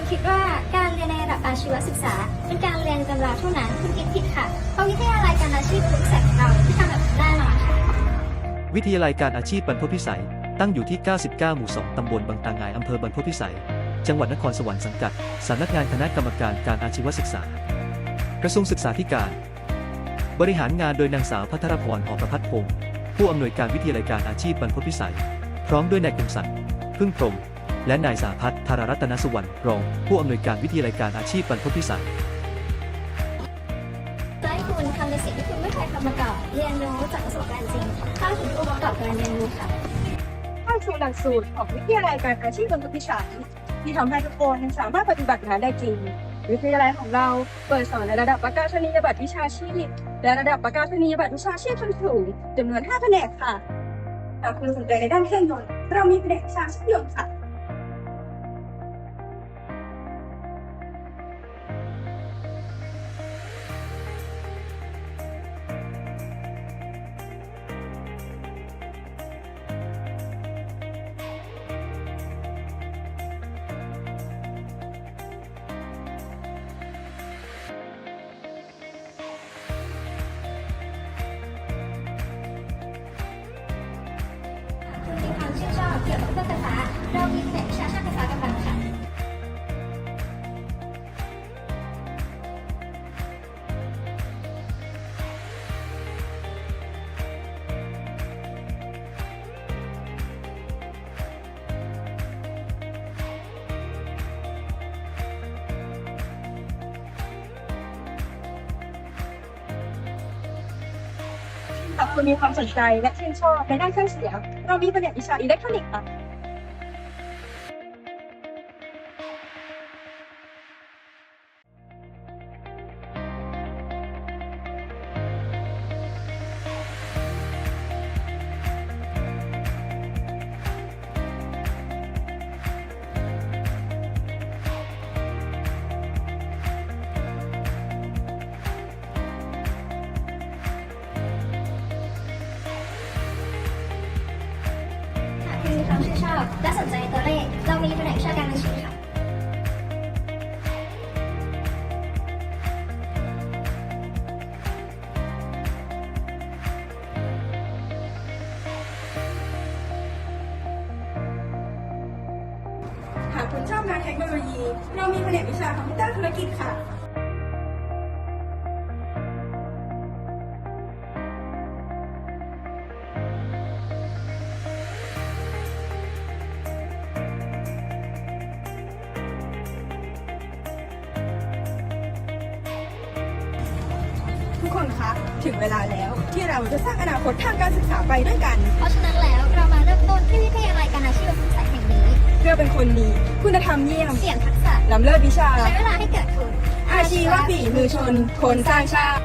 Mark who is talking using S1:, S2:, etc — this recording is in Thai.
S1: คุณคิดว่าการเรียนในระดับอาชีวศึกษา เป็นการเรียนตำราเท่านั้นคุณคิดผิดค่ะ เพราะวิทยาลัยการอาชีพเป็นวิสัยของเราที่ทำแบบนั้นแน่นอนค่ะ
S2: วิทยาลัยการอาชีพบรรพพิสัย ตั้งอยู่ที่ 99 หมู่ 2 ตำบลบางตางายอำเภอบรรพตพิสัย จังหวัดนครสวรรค์สังกัดสำนักงานคณะกรรมการการอาชีวศึกษา กระทรวงศึกษาธิการ บริหารงานโดยนางสาวพัทรพรหอประพัฒพงศ์ผู้อำนวยการวิทยาลัยการอาชีพบรรพตพิสัย พร้อมด้วยนายคมสันพึ่งพรม และนายสาพัฒน์ธารรัตนสุวรรณรอง ผู้อำนวยการวิทยาลัยการอาชีพบรรพตพิสัย
S1: จะให้คุณทำในสิ่งที่คุณไม่เคยทำมาก่อนเรียนรู้จากประสบการณ์จริงเข้าถึงองค์ประกอบการเรียนรู้ค่ะ
S3: เข้าสู่หลักสูตรของวิทยาลัยการอาชีพบรรพพิชัยที่ทำให้ทุกคนสามารถปฏิบัติงานได้จริง วิทยาลัยของเราเปิดสอนในระดับประกาศนียบัตรวิชาชีพ และระดับประกาศนียบัตรวิชาชีพชั้นสูงจำนวน5แผนกค่ะหากคุณสนใจในด้านเครื่องยนต์เรามีแผนกวิชาช่างยนต์ค่ะ
S1: กี่ยวกับเครื่องไฟฟ้าเรามีแผนก
S3: หากคุณมีความสนใจและชื่นชอบในด้านเครื่องเสียง เรามีแผนกวิชาอิเล็กทรอนิกส์
S1: อบและสนใจตัวเลข เรามีแผนกวิชาการบัญชีค่ะ
S3: หากคุณชอบงานเทคโนโลยี เรามีแผนกวิชาคอมพิวเตอร์ธุรกิจค่ะ คนคะ ถึงเวลาแล้วที่เราจะสร้างอนาคตทางการศึกษาไปด้วยกัน
S1: เพราะฉะนั้นแล้วเรามาเริ่มต้นที่วิทยาลัยการอาชีพศึกษาแห่งนี้
S3: เพื่อเป็นคนดี คุณธรรมเยี่ยม
S1: เสี่ยงทักษะ
S3: ล้ำเลิศวิชา
S1: ใช้เวลาให้เกิดทุน
S3: อาชีวะฝีมือชน คนสร้างชาติ